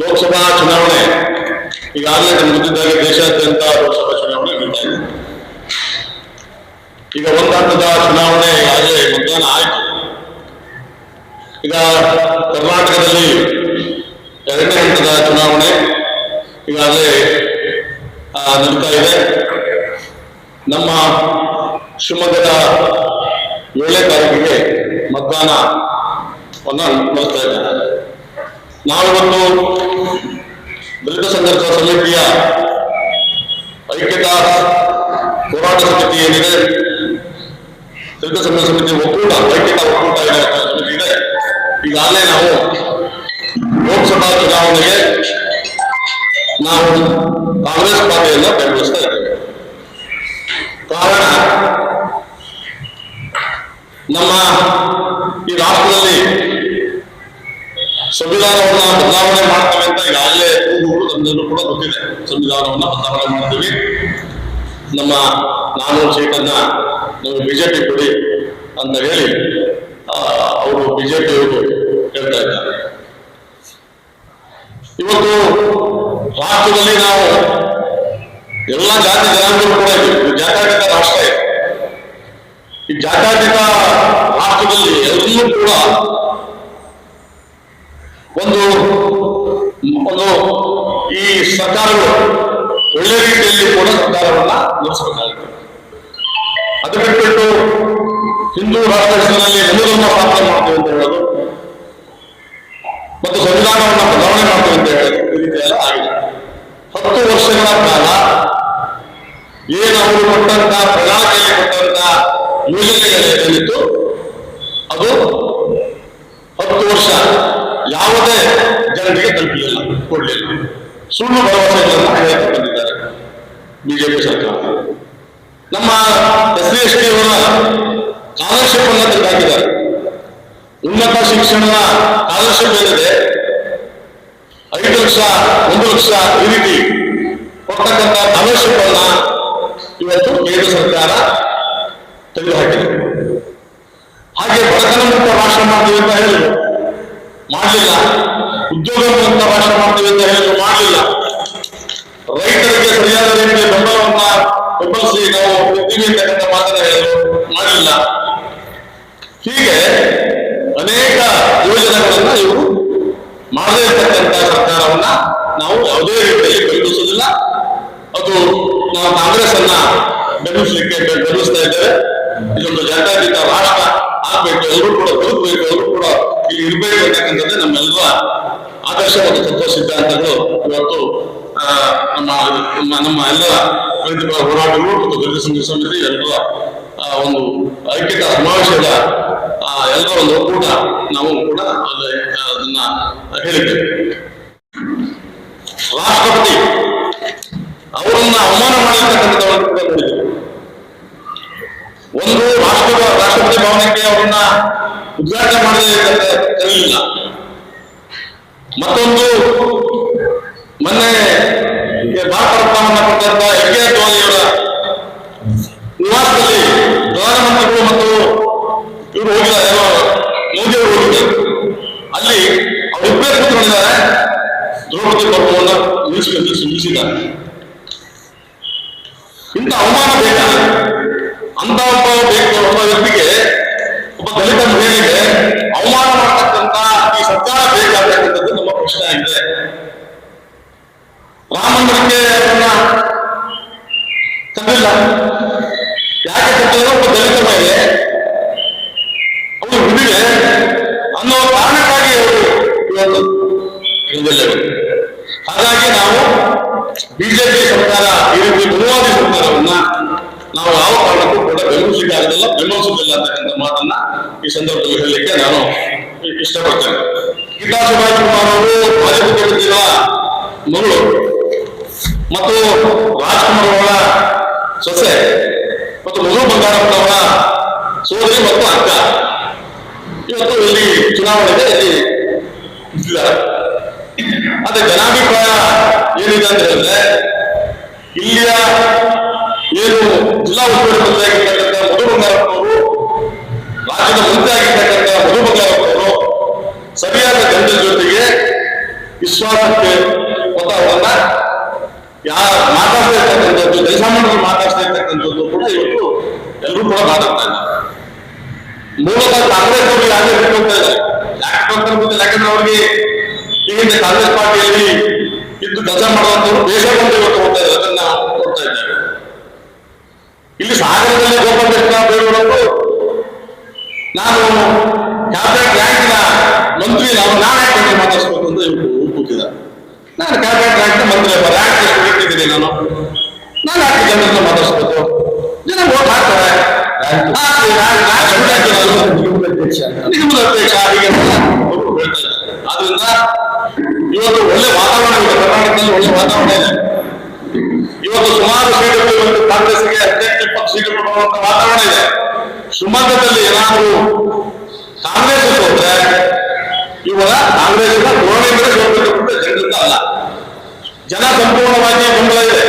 ಲೋಕಸಭಾ ಚುನಾವಣೆ. ಈಗಾಗಲೇ ನಮ್ಮ ಮುಗಿದಿದ್ದಾಗ ದೇಶಾದ್ಯಂತ ಲೋಕಸಭಾ ಚುನಾವಣೆ ನಡೀತಾ ಇದೆ. ಈಗ ಒಂದು ಹಂತದ ಚುನಾವಣೆ ಈಗಾಗಲೇ ಮತದಾನ ಆಯಿತು. ಈಗ ಕರ್ನಾಟಕದಲ್ಲಿ ಎರಡನೇ ಹಂತದ ಚುನಾವಣೆ ಈಗಾಗಲೇ ನಡೀತಾ ಇದೆ. ನಮ್ಮ ಶಿವಮೊಗ್ಗದ ಏಳನೇ ತಾರೀಕಿಗೆ ಮತದಾನವನ್ನು ನಡೆಸ್ತಾ ಇದ್ದಾರೆ ನಾವಿವತ್ತು ದಲಿತ ಸಂಘರ್ಷ ಸಮಿತಿಯ ಐಕ್ಯತಾ ಹೋರಾಟ ಸಮಿತಿ ಏನಿದೆ, ದಲಿತ ಸಂಘರ್ಷ ಸಮಿತಿ ಒಕ್ಕೂಟ, ಐಕ್ಯತಾ ಒಕ್ಕೂಟ ಇದೆ. ಈಗಾಗಲೇ ನಾವು ಲೋಕಸಭಾ ಚುನಾವಣೆಗೆ ನಾವು ಕಾಂಗ್ರೆಸ್ ಪಾರ್ಟಿಯನ್ನು ಬೆಂಬಲಿಸ್ತಾ ಇದ್ದೇವೆ. ಕಾರಣ ನಮ್ಮ ಈ ರಾಷ್ಟ್ರದಲ್ಲಿ ಸಂವಿಧಾನವನ್ನ ಬದಲಾವಣೆ ಮಾಡ್ತೇವೆ ಅಂತ ಈಗಾಗಲೇ ನಮ್ಮೆಲ್ಲರೂ ಕೂಡ ಗೊತ್ತಿದೆ. ಸಂವಿಧಾನವನ್ನ ಬದಲಾವಣೆ ಮಾಡ್ತೀವಿ. ನಮ್ಮ ನಾನು ಸೀಟನ್ನ ನಮಗೆ ಬಿಜೆಪಿ ಕೊಡಿ ಅಂತ ಹೇಳಿ ಅವರು ಬಿಜೆಪಿ ಅವರು ಹೇಳ್ತಾ ಇದ್ದಾರೆ. ಇವತ್ತು ರಾಷ್ಟ್ರದಲ್ಲಿ ನಾವು ಎಲ್ಲ ಜಾತಿ ಜನಾಂಗಗಳು ಕೂಡ ಇದ್ದೀವಿ ಇದು ಜಾತ್ಯತೀತ ರಾಷ್ಟ್ರ ಇದೆ. ಈ ಜಾತ್ಯಾತೀತ ರಾಷ್ಟ್ರದಲ್ಲಿ ಎಲ್ಲರೂ ಕೂಡ ಒಂದು ಒಂದು ಈ ಸರ್ಕಾರಗಳು ಒಳ್ಳೆ ರೀತಿಯಲ್ಲಿ ಕೂಡ ಸರ್ಕಾರವನ್ನ ನಡೆಸಬೇಕಾಗುತ್ತೆ ಅದು ಬಿಟ್ಬಿಟ್ಟು ಹಿಂದೂ ರಾಷ್ಟ್ರ ಹೆಸರಿನಲ್ಲಿ ಹಿಂದೂಧರ್ಮ ಮಾಡ್ತೇವೆ ಅಂತ ಹೇಳೋದು, ಮತ್ತು ಸಂವಿಧಾನವನ್ನು ಬದಲಾವಣೆ ಮಾಡ್ತೇವೆ ಅಂತ ಹೇಳೋದು ಈ ರೀತಿ ಎಲ್ಲ ಆಗಿದೆ. ಹತ್ತು ವರ್ಷಗಳ ಕಾಲ ಏನು ಅವರು ಕೊಟ್ಟಂತ ಪ್ರಣಾಳಿಕೆಯಲ್ಲಿ ಕೊಟ್ಟಂತ ಯೋಜನೆಗಳೇನಿತ್ತು ಅದು ಯಾವುದೇ ಜನರಿಗೆ ತಲುಪಲಿಲ್ಲ ಕೊಡಲಿಲ್ಲ. ಸುಳ್ಳು ಭರವಸೆಗಳನ್ನು ಹೇಳ್ತಾ ಬಂದಿದ್ದಾರೆ. ಬಿಜೆಪಿ ಸರ್ಕಾರ. ನಮ್ಮ ಎಸ್ ಸಿ ಎಸ್ ಟಿ ಅವರ ಸ್ಕಾಲರ್ಶಿಪ್ ಅನ್ನ ತೆಗೆದುಹಾಕಿದ್ದಾರೆ ಉನ್ನತ ಶಿಕ್ಷಣದ ಸ್ಕಾಲರ್ಶಿಪ್ ಏನಿದೆ, ಐದು ಲಕ್ಷ, ಒಂದು ಲಕ್ಷ ಈ ರೀತಿ ಕೊಡ್ತಕ್ಕಂಥ ಸ್ಕಾಲರ್ಶಿಪ್ ಅನ್ನ ಇವತ್ತು ಕೇಂದ್ರ ಸರ್ಕಾರ ತೆಗೆದುಹಾಕಿದೆ ಹಾಗೆ ಬಡತನ ಮುಕ್ತ ರಾಷ್ಟ್ರ ಮಾಡ್ತೀವಿ ಅಂತ ಹೇಳಿದ್ರು. ಮಾಡಲಿಲ್ಲ ಉದ್ಯೋಗ ಮುಕ್ತ ರಾಷ್ಟ್ರ ಮಾಡ್ತೀವಿ ಅಂತ ಹೇಳಿದ್ರು ಮಾಡಲಿಲ್ಲ ರೈತರಿಗೆ ಸರಿಯಾದ ರೀತಿಯ ಬೆಂಬಲವನ್ನ ಬೆಂಬಲಿಸಿ ನಾವು ಇದ್ದೀವಿ ಅಂತಕ್ಕಂಥ ಮಾತನ್ನ ಹೇಳಿದ್ರು ಮಾಡಲಿಲ್ಲ ಹೀಗೆ ಅನೇಕ ಯೋಜನೆಗಳನ್ನ ಇವರು ಮಾಡದೇ ಇರ್ತಕ್ಕಂಥ ಸರ್ಕಾರವನ್ನ ನಾವು ಯಾವುದೇ ರೀತಿಯಲ್ಲಿ ಬೆಂಬಲಿಸುವುದಿಲ್ಲ. ಅದು ನಾವು ಕಾಂಗ್ರೆಸ್ ಅನ್ನ ಬೆಂಬಲಿಸಲಿಕ್ಕೆ ಬೆಂಬಲಿಸ್ತಾ ಇದ್ದೇವೆ. ಇದೊಂದು ಜಾತ್ಯತೀತ ರಾಷ್ಟ್ರ ಆಗ್ಬೇಕು, ಎಲ್ಲರೂ ಕೂಡ ಬದುಕಬೇಕು, ಎಲ್ಲರೂ ಕೂಡ ಇಲ್ಲಿ ಇರ್ಬೇಕು ಅಂತಕ್ಕಂಥದ್ದು ನಮ್ಮೆಲ್ಲರ ಆದರ್ಶ ಮತ್ತು ತತ್ವ ಸಿದ್ಧಾಂತಗಳು ಇವತ್ತು ನಮ್ಮ, ನಮ್ಮ- ನಮ್ಮ ಎಲ್ಲ ರೈತರ ಹೋರಾಟಗಳು ಮತ್ತು ದಲಿತ ಸಂಘರ್ಷ ಸಮಿತಿ ಎಲ್ಲರ ಒಂದು ಐಕ್ಯತ ಸಮಾವೇಶದ ಎಲ್ಲರ ಒಂದು ಒಕ್ಕೂಟ ನಾವು ಕೂಡ ಅದನ್ನ ಹೇಳಿದ್ದೇವೆ. ರಾಷ್ಟ್ರಪತಿ ಅವರನ್ನ ಅವಮಾನ ಮಾಡಿರ್ತಕ್ಕಂಥ ಒಂದು ರಾಷ್ಟ್ರ, ರಾಷ್ಟ್ರಪತಿ ಭವನಕ್ಕೆ ಅವರನ್ನ ಉದ್ಘಾಟನೆ ಮಾಡಬೇಕಂತ ಕರೆಯಲಿಲ್ಲ ಮತ್ತೊಂದು, ಮೊನ್ನೆ ಭಾರತ ರತ್ನವನ್ನ ನಿವಾಸದಲ್ಲಿ ಪ್ರಧಾನಮಂತ್ರಿಗಳು ಮತ್ತು ಇವರು ಹೋಗಿದ್ದಾರೆ ಏನೋ ಮೋದಿ ಅವರು ಹೋಗಿದ್ದಾರೆ. ಅಲ್ಲಿ ಅವರಿಬ್ಬರೇ ಕೂತ್ಕೊಂಡಿದ್ದಾರೆ. ದ್ರೌಪದಿ ಪರ್ವವನ್ನು ನಿಲ್ಲಿಸಿ ನಿಲ್ಲಿಸಿದ್ದಾರೆ. ಇಂಥ ಅವಮಾನ ಬೇಕಾ ಅಂತ ಒಬ್ಬ ಬೇಕು ಒಬ್ಬ ವ್ಯಕ್ತಿಗೆ ಹಾಗಾಗಿ ನಾವು ಬಿಜೆಪಿ ಸರ್ಕಾರ ಈ ರೀತಿ ಬಲವಾದಿ ಸರ್ಕಾರವನ್ನ ನಾವು ಯಾವ ಕಾರಣಕ್ಕೂ ಕೂಡ ಬೆಂಬಲಿಸಲಿಕ್ಕೆ ಆಗೋದಿಲ್ಲ ಬೆಂಬಲಿಸುವುದಿಲ್ಲ ಅಂತಕ್ಕಂಥ ಮಾತನ್ನ ಈ ಸಂದರ್ಭದಲ್ಲಿ ಹೇಳಲಿಕ್ಕೆ ನಾನು ಇಷ್ಟಪಡ್ತೇನೆ. ಗೀತಾ ಶಿವರಾಜಕುಮಾರ್ ಅವರು ಮಾಜಿ ಮುಖ್ಯಮಂತ್ರಿಗಳ ಮಗಳು ಮತ್ತು ರಾಜ್ಕುಮಾರ್ ಅವರ ಸೊಸೆ ಮತ್ತು ಮಧು ಬಂಗಾರಪ್ಪನವರ ಸೋದರಿ ಮತ್ತು ಅಕ್ಕ ಇವತ್ತು ಇಲ್ಲಿ ಚುನಾವಣೆಗೆ ಇಲ್ಲಿ ನಿಂತಿದ್ದಾರೆ. ಅದೇ ಜನಾಭಿಪ್ರಾಯ ಏನಿದೆ ಅಂತ ಹೇಳಿದ್ರೆ ಇಲ್ಲಿಯ ಏನು ಜಿಲ್ಲಾ ಉಸ್ತುವಾರಿ ಮಂತ್ರಿಯಾಗಿರ್ತಕ್ಕಂಥ ಮಧು ಬಂಗಾರಪ್ಪನವರು, ರಾಜ್ಯದ ಮಂತ್ರಿ ಆಗಿರ್ತಕ್ಕಂಥ ಮಧು ಬಂಗಾರಪ್ಪನವರು ಸರಿಯಾದ ಜನರ ಜೊತೆಗೆ ವಿಶ್ವಾಸಕ್ಕೆ ಮತವನ್ನ ಯಾರ ಮಾತಾಡ್ತಾ ಇರ್ತಕ್ಕಂಥದ್ದು ಜನಸಾಮಾನ್ಯರು ಮಾತಾಡ್ತಾ ಇರ್ತಕ್ಕಂಥದ್ದು ಕೂಡ ಇವತ್ತು ಎಲ್ಲರೂ ಕೂಡ ಮಾತಾಡ್ತಾ ಇದ್ದಾರೆ. ಮೂಲತಃ ಕಾಂಗ್ರೆಸ್ ಅವರು ಯಾಕೆ ಬಿಟ್ಕೊಳ್ತಾ ಇದ್ದಾರೆ? ಯಾಕೆ ಯಾಕಂದ್ರೆ ಅವ್ರಿಗೆ ಈ ಹಿಂದೆ ಕಾಂಗ್ರೆಸ್ ಪಾರ್ಟಿಯಲ್ಲಿ ಇದ್ದು ಕೆಲಸ ಮಾಡುವಂತವರು ದೇಶ ಬಂದು ಇವತ್ತು ಹೋಗ್ತಾ ಇದ್ದಾರೆ ಅದನ್ನ ಕೊಡ್ತಾ ಇದ್ದೇವೆ ಇಲ್ಲಿ ಸಾಗರದಲ್ಲಿ ಗೋಪಾಲ ಕೃಷ್ಣ ನಾನು ಕ್ಯಾಬಿನೆಟ್ ರ್ಯಾಂಕ್ನ ಮಂತ್ರಿ ನಾವು ನಾನು ಯಾಕೆ ಮಾತಾಡಿಸ್ಬೇಕು ಅಂತ ಇವತ್ತು ಕೂತಿದ್ದಾರೆ. ನಾನು ಕ್ಯಾಬಿನೆಟ್ ರ್ಯಾಂಕ್ನ ಮಂತ್ರಿ ಒಬ್ಬ ರ್ಯಾಂಕ್ ಇಟ್ಟಿದ್ದೀನಿ ನಾನು? ನಾನು ಯಾಕೆ ಜನರನ್ನ ಮಾತಾಡಿಸ್ಬೇಕು? ಜನ ಓಟ್ ಹಾಕ್ತಾರೆ. ಅಧ್ಯಕ್ಷ. ನಿಗಮದ ಅಧ್ಯಕ್ಷ ಹೀಗೆ. ಇವತ್ತು ಒಳ್ಳೆ ವಾತಾವರಣ ಇದೆ. ಕರ್ನಾಟಕದಲ್ಲಿ ಒಳ್ಳೆ ವಾತಾವರಣ ಇದೆ. ಇವತ್ತು ಸುಮಾರು ಸೀಟುಗಳು ಕಾಂಗ್ರೆಸ್ಗೆ ಹದಿನೆಂಟು ಇಪ್ಪತ್ತು ಸೀಟು ಕೊಡುವಂತ ವಾತಾವರಣ ಇದೆ. ಶಿವಮೊಗ್ಗದಲ್ಲಿ ಏನಾದರೂ ಕಾಂಗ್ರೆಸ್ ಹೋದ್ರೆ ಇವಾಗ ಕಾಂಗ್ರೆಸ್ ಜನ ಸಂಪೂರ್ಣವಾಗಿ ಬೆಂಬಲ ಇದೆ.